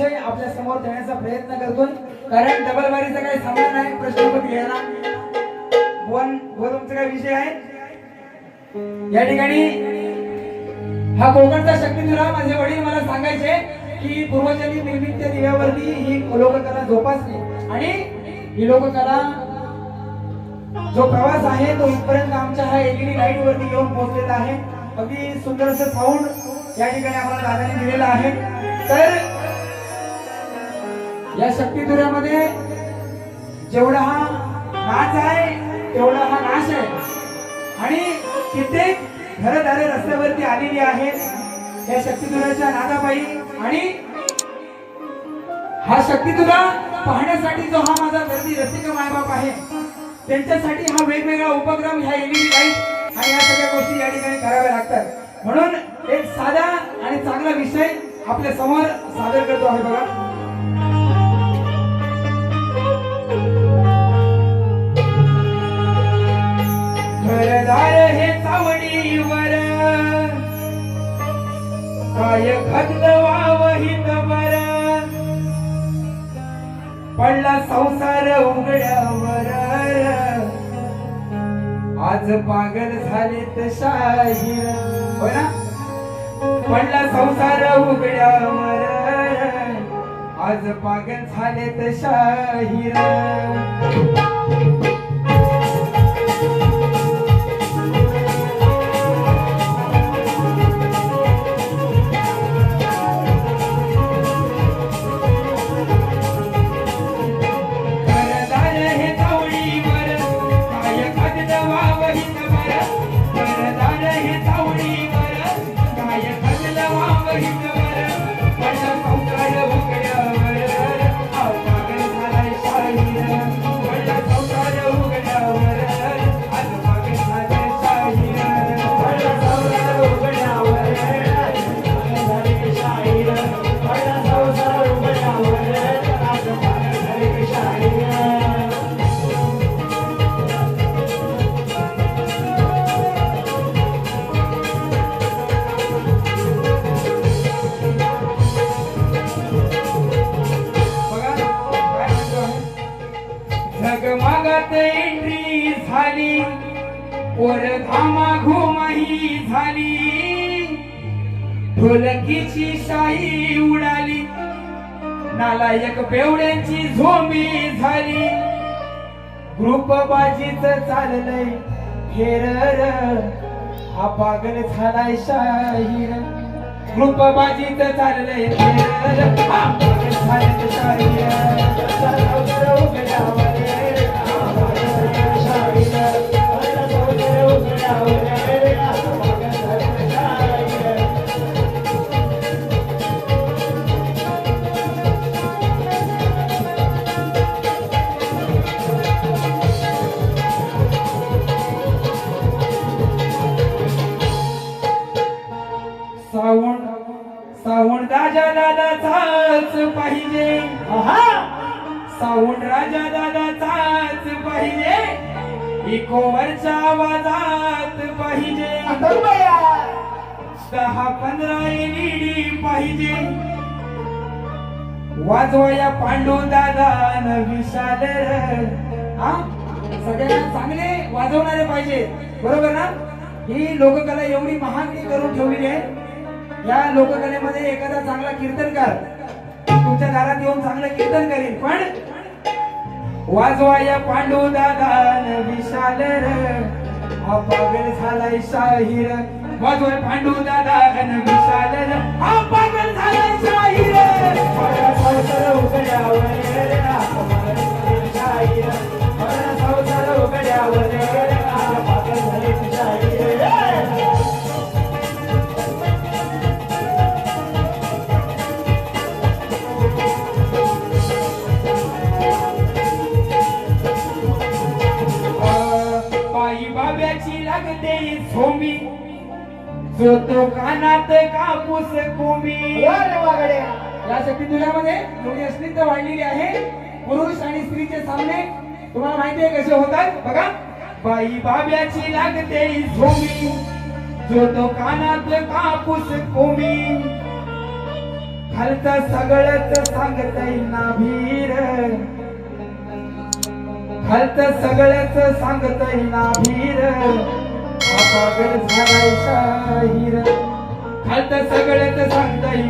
विषय आपल्यासमोर देण्याचा प्रयत्न करतो. कारण डबल बारीचा काही सामान नाही प्रश्नपत घ्यायला वन तुमचा काय विषय आहे? या ठिकाणी हा कोकणचा शक्तिधुरा माझे वडील मला सांगायचे की पूर्वजांनी निर्मित त्या दिव्यावरती ही लोककला जोपासली. आणि ही लोककला जो प्रवास आहे तो इथपर्यंत आमच्या हा एलईडी लाइट वरती येऊन पोहोचलेला आहे. अगदी सुंदर असं साऊंड या ठिकाणी आम्हाला दादाने दिलेला आहे. तर या शक्तिधुऱ्यामध्ये जेवढा हा नाच आहे तेवढा हा नाश आहे. आणि कित्येक घरदारे रस्त्यावरती आलेली आहेत या शक्तिधुराच्या नादाबाई. आणि हा शक्तिधुरा पाहण्यासाठी जो हा माझा गर्दी रसिक मायबाप आहे त्यांच्यासाठी हा वेगवेगळा उपक्रम ह्या एलईडी लाइट आणि या सगळ्या गोष्टी या ठिकाणी कराव्या लागतात. म्हणून एक साधा आणि चांगला विषय आपल्यासमोर सादर करतो आहे बघा. सरदार हे चावडीवर काय घातलं वावहित बर पडला संसार उघड्यावर. आज पागल झाले तशाही हो पडला संसार उघड्यावर. आज पागल झाले तशाही वर धामा झाली. ढोलकीची शाही उडाली. नालायक बेवड्यांची झोंबी झाली. ग्रुप बाजीच चाललंय फेर हा पागल झालाय शाहीर. ग्रुप बाजीच चाललंय फेर हा पागल झालाय शाहीर. राजा दादाचाच पाहिजे. सावण राजा दादाचाच पाहिजे. इकोवरच्या आवाजात पाहिजे. दहा पंधरा एलईडी पाहिजे. वाजवाया पांडू दादा न विशाल हा? सगळ्यांना चांगले वाजवणारे पाहिजे. बरोबर ना? ही लोककला एवढी महागडी करून ठेवलेली आहे. या लोककलेमध्ये एखादा चांगला कीर्तनकार तुमच्या दारात येऊन चांगलं कीर्तन करेल. पण वाजवाया पांडू दादा न विशाल पागल झालाय शाहीर. वाजवाय पांडू दादा विशाल पागल झालाय शाहीर. संसार उघड्यावर शाहीर. संसार उघड्यावर लागते झोमी जो तो कानात कापूस कोमी. या शक्तिधुरामध्ये एवढी अस्मिता वाढलेली आहे. पुरुष आणि स्त्रीचे सामने तुम्हाला माहिती आहे कसे होतात? बघा. बाई बाब्याची लागते झोमी जो तो कानात कापूस कोमी. खालचं सगळ्याच सांगतय ना भीर खालचं सगळ्याच सांगतय ना भीर हा पागल झालाय शाहीर. खालचं सगळ्याच सांगतय